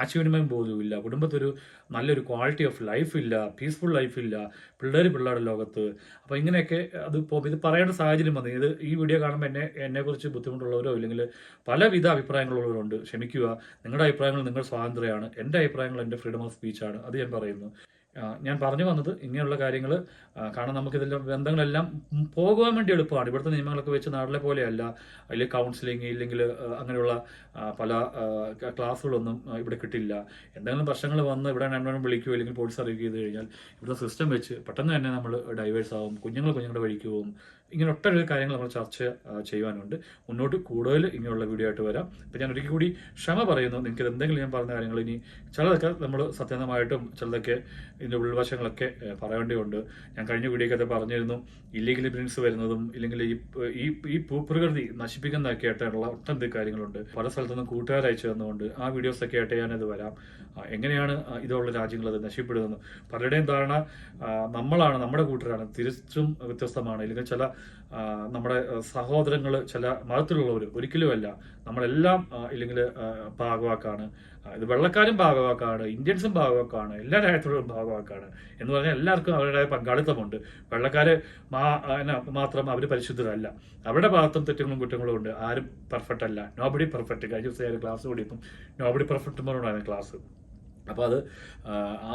ആശയവിനിമയം ഇല്ല കുടുംബത്തൊരു നല്ലൊരു ക്വാളിറ്റി ഓഫ് ലൈഫ് ഇല്ല. പീസ്ഫുൾ ലൈഫ് ഇല്ല. പിള്ളേർ പിള്ളേരുടെ ലോകത്ത്. അപ്പോൾ ഇങ്ങനെയൊക്കെ അത് ഇപ്പോൾ ഇത് പറയേണ്ട സാഹചര്യം വന്നു. ഇത് ഈ വീഡിയോ കാണുമ്പോൾ എന്നെ എന്നെക്കുറിച്ച് ബുദ്ധിമുട്ടുള്ളവരോ ഇല്ലെങ്കിൽ പലവിധ അഭിപ്രായങ്ങളുള്ളവരുണ്ട്. ക്ഷമിക്കുക. നിങ്ങളുടെ അഭിപ്രായങ്ങൾ നിങ്ങൾ സ്വാതന്ത്ര്യമാണ്. എന്റെ അഭിപ്രായങ്ങൾ എന്റെ ഫ്രീഡം ഓഫ് സ്പീച്ചാണ് അത് ഞാൻ പറയുന്നു. ഞാൻ പറഞ്ഞു വന്നത് ഇങ്ങനെയുള്ള കാര്യങ്ങൾ കാരണം നമുക്കിതിൽ ബന്ധങ്ങളെല്ലാം പോകുവാൻ വേണ്ടി എളുപ്പമാണ്. ഇവിടുത്തെ നിയമങ്ങളൊക്കെ വെച്ച് നാട്ടിലെ പോലെയല്ല. അതിൽ കൗൺസിലിംഗ് ഇല്ലെങ്കിൽ അങ്ങനെയുള്ള പല ക്ലാസ്സുകളൊന്നും ഇവിടെ കിട്ടില്ല. എന്തെങ്കിലും പ്രശ്നങ്ങൾ വന്ന് ഇവിടെ രണ്ടുപേരും വിളിക്കുകയോ അല്ലെങ്കിൽ പോലീസ് അറിയിക്കുക ചെയ്ത് കഴിഞ്ഞാൽ ഇവിടുത്തെ സിസ്റ്റം വെച്ച് പെട്ടെന്ന് തന്നെ നമ്മൾ ഡൈവേഴ്സ് ആവും. കുഞ്ഞുങ്ങൾ കുഞ്ഞുങ്ങളുടെ വഴിക്ക് പോകും ഇങ്ങനെ ഒട്ടനവധി കാര്യങ്ങൾ നമ്മൾ ചർച്ച ചെയ്യുവാനുണ്ട്. മുന്നോട്ട് കൂടുതൽ ഇങ്ങനെയുള്ള വീഡിയോ ആയിട്ട് വരാം. ഇപ്പം ഞാൻ ഒരിക്കൽ കൂടി ക്ഷമ പറയുന്നു. നിങ്ങൾക്ക് എന്തെങ്കിലും ഞാൻ പറഞ്ഞ കാര്യങ്ങൾ ഇനി ചിലതൊക്കെ നമ്മൾ സത്യസന്ധമായിട്ടും ചിലതൊക്കെ ഇതിന്റെ ഉൾവശങ്ങളൊക്കെ പറയേണ്ടതുണ്ട്. ഞാൻ കഴിഞ്ഞ വീഡിയോക്കകത്ത് പറഞ്ഞിരുന്നു ഇല്ലീഗൽ ഇമിഗ്രൻസ് വരുന്നതും ഇല്ലെങ്കിൽ ഈ ഈ ഭൂപ്രകൃതി നശിപ്പിക്കുന്നതൊക്കെ ആയിട്ടുള്ള ഒട്ടനവധി കാര്യങ്ങളുണ്ട്. പല സ്ഥലത്തുനിന്നും കൂട്ടുകാരയച്ചു തന്നുകൊണ്ട് ആ വീഡിയോസൊക്കെ ആയിട്ട് ഞാനത് വരാം. എങ്ങനെയാണ് ഇതുള്ള രാജ്യങ്ങൾ അത് നശിപ്പെടുന്നത് പലരുടെയും ധാരണ നമ്മളാണ് നമ്മുടെ കൂട്ടരാണ്. തിരിച്ചും വ്യത്യസ്തമാണ്. ഇല്ലെങ്കിൽ ചില നമ്മുടെ സഹോദരങ്ങൾ ചില മതത്തിലുള്ളവർ ഒരിക്കലുമല്ല. നമ്മളെല്ലാം ഇല്ലെങ്കിൽ ഭാഗവാക്കാണ്. ഇത് വെള്ളക്കാരും ഭാഗവാക്കാണ്. ഇന്ത്യൻസും ഭാഗവാക്കാണ്. എല്ലാ രാജ്യത്തുള്ളവരും ഭാഗവാക്കാണ്. എന്ന് പറഞ്ഞാൽ എല്ലാവർക്കും അവരുടേതായ പങ്കാളിത്തമുണ്ട്. വെള്ളക്കാര് മാ എന്നാ, മാത്രം അവർ പരിശുദ്ധരല്ല. അവരുടെ ഭാഗത്തും തെറ്റുകളും കുറ്റങ്ങളും ഉണ്ട്. ആരും പെർഫെക്റ്റ് അല്ല. നോബഡി പെർഫെക്റ്റ് കഴിഞ്ഞ ദിവസം ക്ലാസ് ക്ലാസ് കൂടിയപ്പം നോബഡി പെർഫെക്റ്റ് പറഞ്ഞാണ് ക്ലാസ് അപ്പോൾ അത്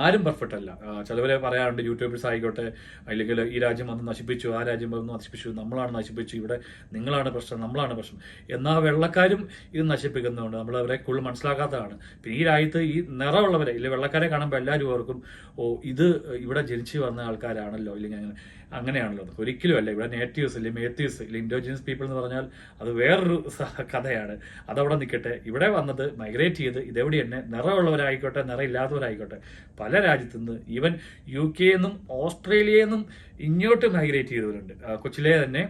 ആരും പെർഫെക്റ്റ് അല്ല. ചിലവരെ പറയാറുണ്ട് യൂട്യൂബേഴ്സ് ആയിക്കോട്ടെ അല്ലെങ്കിൽ ഈ രാജ്യം വന്ന് നശിപ്പിച്ചു ആ രാജ്യം വന്ന് നശിപ്പിച്ചു നമ്മളാണ് നശിപ്പിച്ചു ഇവിടെ നിങ്ങളാണ് പ്രശ്നം നമ്മളാണ് പ്രശ്നം. എന്നാൽ വെള്ളക്കാരും ഇത് നശിപ്പിക്കുന്നതുകൊണ്ട് നമ്മൾ അവരെ കൂടുതൽ മനസ്സിലാക്കാത്തതാണ്. പിന്നെ ഈ രാജ്യത്ത് ഈ നിറമുള്ളവരെ ഇല്ലെങ്കിൽ വെള്ളക്കാരെ കാണുമ്പോൾ എല്ലാവരും ഓർക്കും ഓ ഇത് ഇവിടെ ജനിച്ചു വന്ന ആൾക്കാരാണല്ലോ ഇല്ലെങ്കിൽ അങ്ങനെ അങ്ങനെയാണല്ലോ. ഒരിക്കലും അല്ല. ഇവിടെ നേറ്റീവ്സ് അല്ലെങ്കിൽ മേത്തീവ്സ് അല്ലെങ്കിൽ ഇൻഡോജിനസ് പീപ്പിൾ എന്ന് പറഞ്ഞാൽ അത് വേറൊരു കഥയാണ്. അതവിടെ നിൽക്കട്ടെ ഇവിടെ വന്നത് മൈഗ്രേറ്റ് ചെയ്ത് ഇതെവിടെ തന്നെ നിറമുള്ളവരായിക്കോട്ടെ നിറയില്ലാത്തവരായിക്കോട്ടെ പല രാജ്യത്തു നിന്ന് ഈവൻ യു കെ നിന്നും ഓസ്ട്രേലിയയിൽ നിന്നും ഇങ്ങോട്ട് മൈഗ്രേറ്റ് ചെയ്തവരുണ്ട്. കൊച്ചിലെ തന്നെ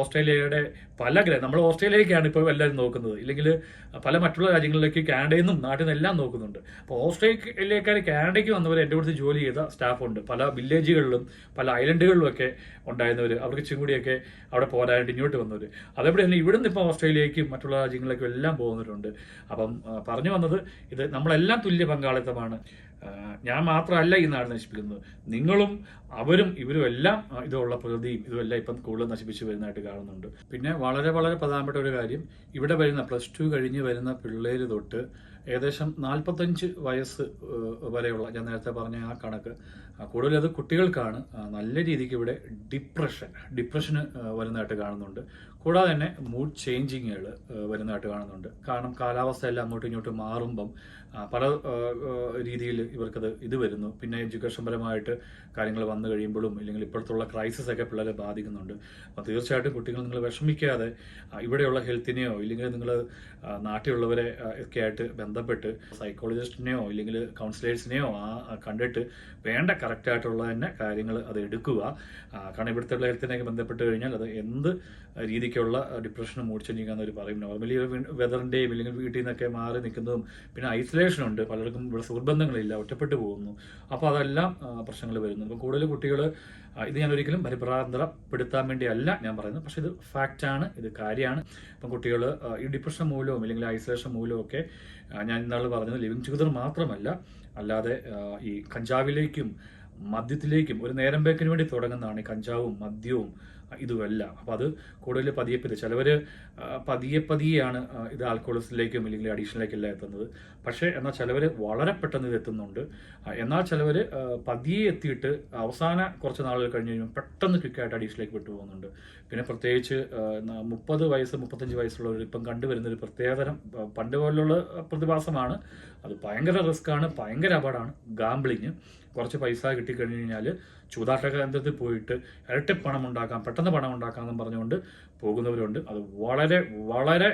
ഓസ്ട്രേലിയയുടെ പല നമ്മൾ ഓസ്ട്രേലിയയിലേക്കാണ് ഇപ്പോൾ എല്ലാവരും നോക്കുന്നത്. ഇല്ലെങ്കിൽ പല മറ്റുള്ള രാജ്യങ്ങളിലേക്ക് കാനഡയിൽ നിന്നും നാട്ടിൽ നിന്നെല്ലാം നോക്കുന്നുണ്ട്. അപ്പോൾ ഓസ്ട്രേലിയക്കാർ കാനഡയ്ക്ക് വന്നവർ എന്റെ അടുത്ത് ജോലി ചെയ്ത സ്റ്റാഫുണ്ട് പല വില്ലേജുകളിലും പല ഐലൻഡുകളിലുമൊക്കെ ഉണ്ടായിരുന്നവർ അവർക്ക് ഇച്ചിരി കൂടിയൊക്കെ അവിടെ പോരായിട്ട് ഇങ്ങോട്ട് വന്നവർ അതേപോലെ തന്നെ ഇവിടുന്ന് ഇപ്പോൾ ഓസ്ട്രേലിയയ്ക്കും മറ്റുള്ള രാജ്യങ്ങളിലേക്കും എല്ലാം പോകുന്നവരുണ്ട്. അപ്പം പറഞ്ഞു വന്നത് ഇത് നമ്മളെല്ലാം തുല്യ പങ്കാളിത്തമാണ്. ഞാൻ മാത്രമല്ല ഈ നാട് നശിപ്പിക്കുന്നത്. നിങ്ങളും അവരും ഇവരും എല്ലാം ഇതുള്ള പ്രകൃതിയും ഇതുമെല്ലാം ഇപ്പം കൂടുതൽ നശിപ്പിച്ച് വരുന്നതായിട്ട് കാണുന്നുണ്ട്. പിന്നെ വളരെ വളരെ പ്രധാനപ്പെട്ട ഒരു കാര്യം ഇവിടെ വരുന്ന പ്ലസ് ടു കഴിഞ്ഞ് വരുന്ന പിള്ളേർ തൊട്ട് ഏകദേശം നാൽപ്പത്തഞ്ച് വയസ്സ് വരെയുള്ള ഞാൻ നേരത്തെ പറഞ്ഞ ആ കണക്ക് കൂടുതലത് അത് കുട്ടികൾക്കാണ് നല്ല രീതിക്ക് ഇവിടെ ഡിപ്രഷൻ ഡിപ്രഷന് വരുന്നതായിട്ട് കാണുന്നുണ്ട്. കൂടാതെ തന്നെ മൂഡ് ചേഞ്ചിങ്ങുകൾ വരുന്നതായിട്ട് കാണുന്നുണ്ട്. കാരണം കാലാവസ്ഥ എല്ലാം അങ്ങോട്ടും ഇങ്ങോട്ടും മാറുമ്പം പല രീതിയിൽ ഇവർക്കത് ഇത് വരുന്നു. പിന്നെ എഡ്യൂക്കേഷൻ പരമായിട്ട് കാര്യങ്ങൾ വന്നു കഴിയുമ്പോഴും ഇല്ലെങ്കിൽ ഇപ്പോഴത്തുള്ള ക്രൈസിസ് ഒക്കെ പിള്ളേരെ ബാധിക്കുന്നുണ്ട്. അപ്പോൾ തീർച്ചയായിട്ടും കുട്ടികൾ നിങ്ങൾ വിഷമിക്കാതെ ഇവിടെയുള്ള ഹെൽത്തിനെയോ ഇല്ലെങ്കിൽ നിങ്ങൾ നാട്ടിലുള്ളവരെ ഒക്കെ ആയിട്ട് ബന്ധപ്പെട്ട് സൈക്കോളജിസ്റ്റിനെയോ ഇല്ലെങ്കിൽ കൗൺസിലേഴ്സിനെയോ ആ കണ്ടിട്ട് വേണ്ട കറക്റ്റായിട്ടുള്ള തന്നെ കാര്യങ്ങൾ അത് എടുക്കുക. കാരണം ഇവിടുത്തെ ഹെൽത്തിനെയൊക്കെ ബന്ധപ്പെട്ട് കഴിഞ്ഞാൽ അത് എന്ത് രീതിക്കുള്ള ഡിപ്രഷനും മൂടിച്ചു അവർ പറയും. നോർമലി വെതറിന്റെയും ഇല്ലെങ്കിൽ വീട്ടിൽ നിന്നൊക്കെ മാറി നിൽക്കുന്നതും പിന്നെ ഐസൊലേഷൻ ഉണ്ട് പലർക്കും ഇവിടെ സുഹൃബന്ധങ്ങളില്ല ഒറ്റപ്പെട്ടു പോകുന്നു. അപ്പോൾ അതെല്ലാം പ്രശ്നങ്ങൾ വരുന്നു. അപ്പോൾ കൂടുതൽ കുട്ടികൾ ഇത് ഞാൻ ഒരിക്കലും പരിഭ്രാന്തരപ്പെടുത്താൻ വേണ്ടിയല്ല ഞാൻ പറയുന്നത്. പക്ഷേ ഇത് ഫാക്റ്റാണ് ഇത് കാര്യമാണ്. അപ്പം കുട്ടികൾ ഈ ഡിപ്രഷൻ മൂലവും അല്ലെങ്കിൽ ഐസൊലേഷൻ മൂലവും ഒക്കെ ഞാൻ ഇന്നാൾ പറഞ്ഞത് ലിവിങ് ടുഗദർ മാത്രമല്ല അല്ലാതെ ഈ കഞ്ചാവിലേക്കും മദ്യത്തിലേക്കും ഒരു നേരം വേണ്ടി തുടങ്ങുന്നതാണ് ഈ കഞ്ചാവും മദ്യവും ഇതുമെല്ലാം. അപ്പോൾ അത് കൂടുതൽ പതിയെ പതിയെ ചിലവർ പതിയെ പതിയെയാണ് ഇത് ആൽക്കോളിസിലേക്കും അല്ലെങ്കിൽ അഡീഷനിലേക്കെല്ലാം എത്തുന്നത്. പക്ഷേ എന്നാൽ ചിലവർ വളരെ പെട്ടെന്ന് ഇത് എത്തുന്നുണ്ട്. എന്നാൽ ചിലവർ പതിയെ എത്തിയിട്ട് അവസാന കുറച്ച് നാളുകൾ കഴിഞ്ഞ് കഴിയുമ്പോൾ പെട്ടെന്ന് ക്വിക്കായിട്ട് അഡീഷനിലേക്ക് വിട്ടുപോകുന്നുണ്ട്. പിന്നെ പ്രത്യേകിച്ച് മുപ്പത് വയസ്സ് മുപ്പത്തഞ്ച് വയസ്സുള്ളവർ ഇപ്പം കണ്ടുവരുന്ന ഒരു പ്രത്യേകതരം പണ്ട് പോലുള്ള പ്രതിഭാസമാണ്. അത് ഭയങ്കര റിസ്ക്കാണ് ഭയങ്കര അപകടമാണ്. ഗാംബ്ലിങ് കുറച്ച് പൈസ കിട്ടിക്കഴിഞ്ഞ് കഴിഞ്ഞാൽ ചൂതാട്ട കേന്ദ്രത്തിൽ പോയിട്ട് ഇരട്ടി പണം ഉണ്ടാക്കാം പെട്ടെന്ന് പണം ഉണ്ടാക്കാം എന്ന് പറഞ്ഞുകൊണ്ട് പോകുന്നവരുണ്ട്. അത് വളരെ വളരെ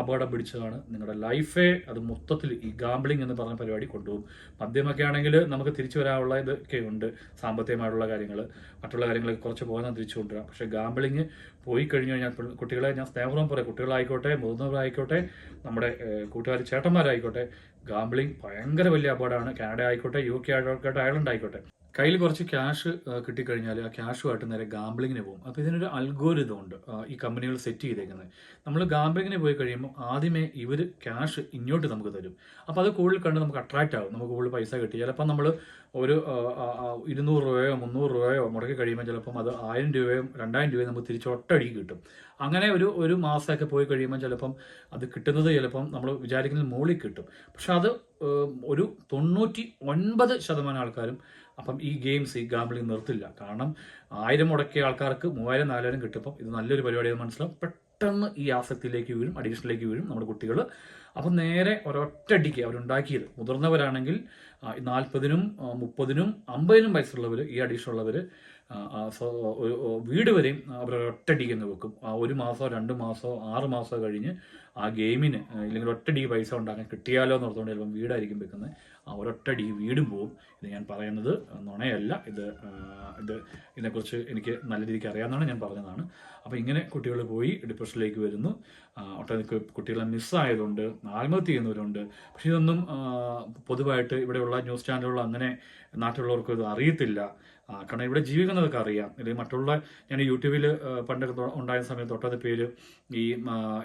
അപകടം പിടിച്ചതാണ്. നിങ്ങളുടെ ലൈഫേ അത് മൊത്തത്തിൽ ഈ ഗാംബ്ലിംഗ് എന്ന് പറഞ്ഞ പരിപാടി കൊണ്ടുപോകും. മദ്യമൊക്കെ ആണെങ്കിൽ നമുക്ക് തിരിച്ചു വരാനുള്ള ഇതൊക്കെ ഉണ്ട്. സാമ്പത്തികമായിട്ടുള്ള കാര്യങ്ങൾ മറ്റുള്ള കാര്യങ്ങളൊക്കെ കുറച്ച് പോകാൻ തിരിച്ചു കൊണ്ടുവരാം. പക്ഷേ ഗാംബ്ലിങ് പോയി കഴിഞ്ഞു കഴിഞ്ഞാൽ കുട്ടികളെ ഞാൻ സ്നേഹപൂർവം പറയാം. കുട്ടികളായിക്കോട്ടെ മുതിർന്നവരായിക്കോട്ടെ നമ്മുടെ കൂട്ടുകാർ ചേട്ടന്മാരായിക്കോട്ടെ ഗാംബ്ലിംഗ് ഭയങ്കര വലിയ അപകടമാണ്. കാനഡ ആയിക്കോട്ടെ യു കെ ആയിക്കോട്ടെ അയർലൻഡ് ആയിക്കോട്ടെ. കയ്യിൽ കുറച്ച് ക്യാഷ് കിട്ടിക്കഴിഞ്ഞാൽ ആ ക്യാഷുമായിട്ട് നേരെ ഗാംബ്ലിങ്ങിന് പോകും. അപ്പോൾ ഇതിനൊരു അൽഗോരിതം ഉണ്ട് ഈ കമ്പനികൾ സെറ്റ് ചെയ്തേക്കുന്നത്. നമ്മൾ ഗാംബ്ലിങ്ങിന് പോയി കഴിയുമ്പോൾ ആദ്യമേ ഇവർ ക്യാഷ് ഇങ്ങോട്ട് നമുക്ക് തരും. അപ്പോൾ അത് കൂടുതൽ കണ്ട് നമുക്ക് അട്രാക്റ്റ് ആകും നമുക്ക് കൂടുതൽ പൈസ കിട്ടി. ചിലപ്പോൾ നമ്മൾ ഒരു ഇരുന്നൂറ് രൂപയോ മുന്നൂറ് രൂപയോ മുടക്കി കഴിയുമ്പോൾ ചിലപ്പം അത് ആയിരം രൂപയും രണ്ടായിരം രൂപയും നമുക്ക് തിരിച്ച് ഒറ്റയടിക്ക് കിട്ടും. അങ്ങനെ ഒരു ഒരു മാസമൊക്കെ പോയി കഴിയുമ്പോൾ ചിലപ്പം അത് കിട്ടുന്നത് ചിലപ്പം നമ്മൾ വിചാരിക്കുന്നത് മുകളിൽ കിട്ടും. പക്ഷെ അത് ഒരു തൊണ്ണൂറ്റി ഒൻപത് ശതമാനം ആൾക്കാരും അപ്പം ഈ ഗെയിംസ് ഈ ഗാംബ്ലിംഗ് നിർത്തില്ല. കാരണം ആയിരം മുടക്കിയ ആൾക്കാർക്ക് മൂവായിരം നാലായിരം കിട്ടുമ്പോൾ ഇത് നല്ലൊരു പരിപാടിയെന്ന് മനസ്സിലാവും. പെട്ടെന്ന് ഈ ആസക്തിയിലേക്ക് വീഴും അഡീഷനിലേക്ക് വീഴും നമ്മുടെ കുട്ടികൾ അപ്പം നേരെ ഒരൊറ്റടിക്ക് അവരുണ്ടാക്കിയത് മുതിർന്നവരാണെങ്കിൽ നാൽപ്പതിനും മുപ്പതിനും അമ്പതിനും വയസ്സുള്ളവർ ഈ അഡീഷൻ വീട് വരെയും അവർ ഒറ്റടിക്ക് തന്നെ വെക്കും. ആ ഒരു മാസമോ രണ്ട് മാസമോ ആറ് മാസമോ കഴിഞ്ഞ് ആ ഗെയിമിന് ഇല്ലെങ്കിൽ ഒറ്റടിക്ക് പൈസ ഉണ്ടാക്കാൻ കിട്ടിയാലോ എന്ന് ഓർത്തുകൊണ്ട് ചിലപ്പം വീടായിരിക്കും വെക്കുന്നത് ആ ഒരൊറ്റടി വീടും പോവും. ഇത് ഞാൻ പറയുന്നത് നുണയല്ല. ഇത് ഇത് ഇതിനെക്കുറിച്ച് എനിക്ക് നല്ല രീതിക്ക് അറിയാമെന്നാണ് ഞാൻ പറഞ്ഞതാണ്. അപ്പോൾ ഇങ്ങനെ കുട്ടികൾ പോയി ഡിപ്രഷനിലേക്ക് വരുന്നു. ഒട്ടനവധി കുട്ടികളെ മിസ്സായതുണ്ട് ആത്മഹത്യ ചെയ്യുന്നവരുണ്ട്. പക്ഷേ ഇതൊന്നും പൊതുവായിട്ട് ഇവിടെയുള്ള ന്യൂസ് ചാനലുകൾ അങ്ങനെ നാട്ടിലുള്ളവർക്ക് ഇത് അറിയത്തില്ല. കാരണം ഇവിടെ ജീവിക്കുന്നതൊക്കെ അറിയാം. അല്ലെങ്കിൽ മറ്റുള്ള ഞാൻ യൂട്യൂബിൽ പണ്ടൊക്കെ ഉണ്ടായിരുന്ന ഉണ്ടായ സമയത്ത് തൊട്ടത് പേര് ഈ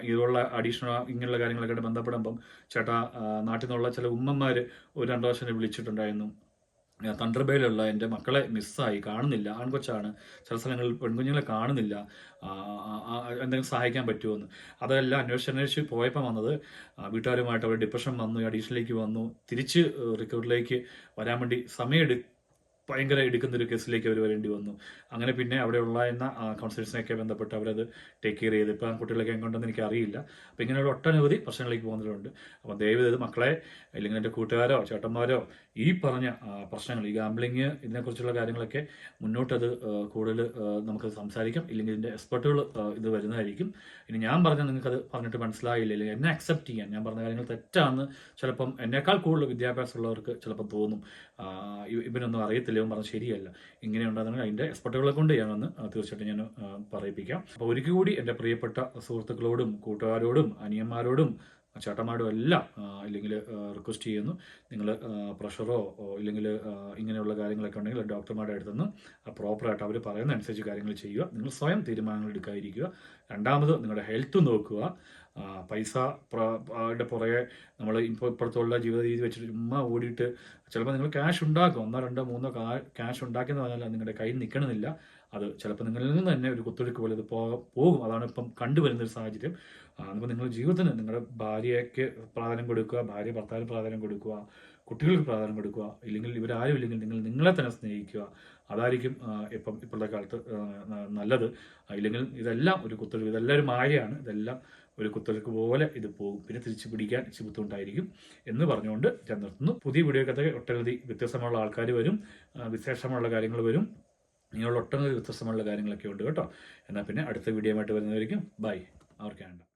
ഇതുള്ള അഡീഷണൽ ഇങ്ങനെയുള്ള കാര്യങ്ങളൊക്കെ ബന്ധപ്പെടുമ്പം ചേട്ടാ നാട്ടിൽ നിന്നുള്ള ചില ഉമ്മമാർ ഒരു രണ്ടു വർഷം വിളിച്ചിട്ടുണ്ടായിരുന്നു. തണ്ടർബേയിലുള്ള എന്റെ മക്കളെ മിസ്സായി കാണുന്നില്ല. ആൺകൊച്ചാണ്. ചില സ്ഥലങ്ങളിൽ പെൺകുഞ്ഞുങ്ങളെ കാണുന്നില്ല. എന്തെങ്കിലും സഹായിക്കാൻ പറ്റുമെന്ന്. അതെല്ലാം അന്വേഷിച്ച് അന്വേഷിച്ച് പോയപ്പോൾ വന്നത് വീട്ടുകാരുമായിട്ട് അവർ ഡിപ്രഷൻ വന്നു അഡീഷനിലേക്ക് വന്നു. തിരിച്ച് റിക്കവറിലേക്ക് വരാൻ വേണ്ടി സമയമെടു ഭയങ്കര എടുക്കുന്ന ഒരു കേസിലേക്ക് അവർ വരേണ്ടി വന്നു. അങ്ങനെ പിന്നെ അവിടെ ഉണ്ടായിരുന്ന കൗൺസിലേഴ്സിനെയൊക്കെ ബന്ധപ്പെട്ട് അവരത് ടേക്ക് കെയർ ചെയ്ത് ഇപ്പോൾ ആ കുട്ടികളൊക്കെ എങ്ങോട്ടെന്ന് എനിക്ക് അറിയില്ല അപ്പോൾ ഇങ്ങനെയുള്ള ഒട്ടനവധി പ്രശ്നങ്ങളിലേക്ക് പോകുന്നവരുണ്ട്. അപ്പോൾ ദയവ് ഇത് മക്കളെ അല്ലെങ്കിൽ എന്റെ കൂട്ടുകാരോ ചേട്ടന്മാരോ ഈ പറഞ്ഞ പ്രശ്നങ്ങൾ ഈ ഗാംബ്ലിങ് ഇതിനെക്കുറിച്ചുള്ള കാര്യങ്ങളൊക്കെ മുന്നോട്ടത് കൂടുതൽ നമുക്ക് സംസാരിക്കാം. ഇല്ലെങ്കിൽ ഇതിന്റെ എക്സ്പെർട്ടുകൾ ഇത് വരുന്നതായിരിക്കും. ഇനി ഞാൻ പറഞ്ഞാൽ നിങ്ങൾക്കത് പറഞ്ഞിട്ട് മനസ്സിലായില്ല. അല്ലെങ്കിൽ എന്നെ അക്സെപ്റ്റ് ചെയ്യാൻ ഞാൻ പറഞ്ഞ കാര്യങ്ങൾ തെറ്റാണെന്ന് ചിലപ്പം എന്നേക്കാൾ കൂടുതൽ വിദ്യാഭ്യാസമുള്ളവർക്ക് ചിലപ്പം തോന്നും. ഇവനൊന്നും അറിയത്തില്ല. ഇവൻ പറഞ്ഞ ശരിയല്ല. ഇങ്ങനെ ഉണ്ടാകുന്ന അതിന്റെ എക്സ്പെർട്ടുകളെ കൊണ്ട് ഞാനൊന്ന് തീർച്ചയായിട്ടും ഞാൻ പറയിപ്പിക്കാം. അപ്പോൾ ഒരിക്കൽ കൂടി എന്റെ പ്രിയപ്പെട്ട സുഹൃത്തുക്കളോടും കൂട്ടുകാരോടും അനിയന്മാരോടും ചേട്ടന്മാരോടും എല്ലാം ഇല്ലെങ്കിൽ റിക്വസ്റ്റ് ചെയ്യുന്നു. നിങ്ങൾ പ്രഷറോ ഇല്ലെങ്കിൽ ഇങ്ങനെയുള്ള കാര്യങ്ങളൊക്കെ ഉണ്ടെങ്കിൽ ഡോക്ടർമാരുടെ അടുത്ത് നിന്ന് പ്രോപ്പറായിട്ട് അവർ പറയുന്ന അനുസരിച്ച് കാര്യങ്ങൾ ചെയ്യുക. നിങ്ങൾ സ്വയം തീരുമാനങ്ങൾ എടുക്കാതിരിക്കുക. രണ്ടാമത് നിങ്ങളുടെ ഹെൽത്ത് നോക്കുക. പൈസ പുറകെ നമ്മൾ ഇപ്പോൾ ഇപ്പോഴത്തുള്ള ജീവിത രീതി വെച്ചിട്ട് ചുമ്മാ ഓടിയിട്ട് ചിലപ്പോൾ നിങ്ങൾ ക്യാഷ് ഉണ്ടാക്കും. ഒന്നോ രണ്ടോ മൂന്നോ ക്യാഷ് ഉണ്ടാക്കിയെന്ന് പറഞ്ഞാൽ നിങ്ങളുടെ കയ്യിൽ നിൽക്കണമെന്നില്ല. അത് ചിലപ്പോൾ നിങ്ങളിൽ നിന്ന് തന്നെ ഒരു കുത്തൊഴുക്ക് പോലെ ഇത് പോകും. അതാണ് ഇപ്പം കണ്ടുവരുന്ന ഒരു സാഹചര്യം. അതിപ്പോൾ നിങ്ങൾ ജീവിതത്തിന് നിങ്ങളുടെ ഭാര്യയ്ക്ക് പ്രാധാന്യം കൊടുക്കുക ഭാര്യ ഭർത്താവിന് പ്രാധാന്യം കൊടുക്കുക കുട്ടികൾക്ക് പ്രാധാന്യം കൊടുക്കുക ഇല്ലെങ്കിൽ ഇവരാരും ഇല്ലെങ്കിൽ നിങ്ങൾ നിങ്ങളെ തന്നെ സ്നേഹിക്കുക അതായിരിക്കും ഇപ്പം ഇപ്പോഴത്തെ കാലത്ത് നല്ലത്. ഇല്ലെങ്കിൽ ഇതെല്ലാം ഒരു കുത്തൊഴുക്ക് ഇതെല്ലാം ഒരു മായയാണ്. ഇതെല്ലാം ഒരു കുത്തൊഴുക്ക് പോലെ ഇത് പോകും. പിന്നെ തിരിച്ചു പിടിക്കാൻ ഇച്ചിരി ബുദ്ധിമുട്ടായിരിക്കും എന്ന് പറഞ്ഞുകൊണ്ട് ഞാൻ നിർത്തുന്നു. പുതിയ വീഡിയോക്കകത്ത് ഒട്ടനവധി വ്യത്യസ്തമുള്ള ആൾക്കാർ വരും. വിശേഷമുള്ള കാര്യങ്ങൾ വരും. ഇങ്ങനെയുള്ള ഒട്ടനവധി വ്യത്യസ്തമുള്ള കാര്യങ്ങളൊക്കെ ഉണ്ട് കേട്ടോ. എന്നാൽ പിന്നെ അടുത്ത വീഡിയോ ആയിട്ട് വരുന്നതായിരിക്കും ബൈ അവർക്ക് വേണ്ട.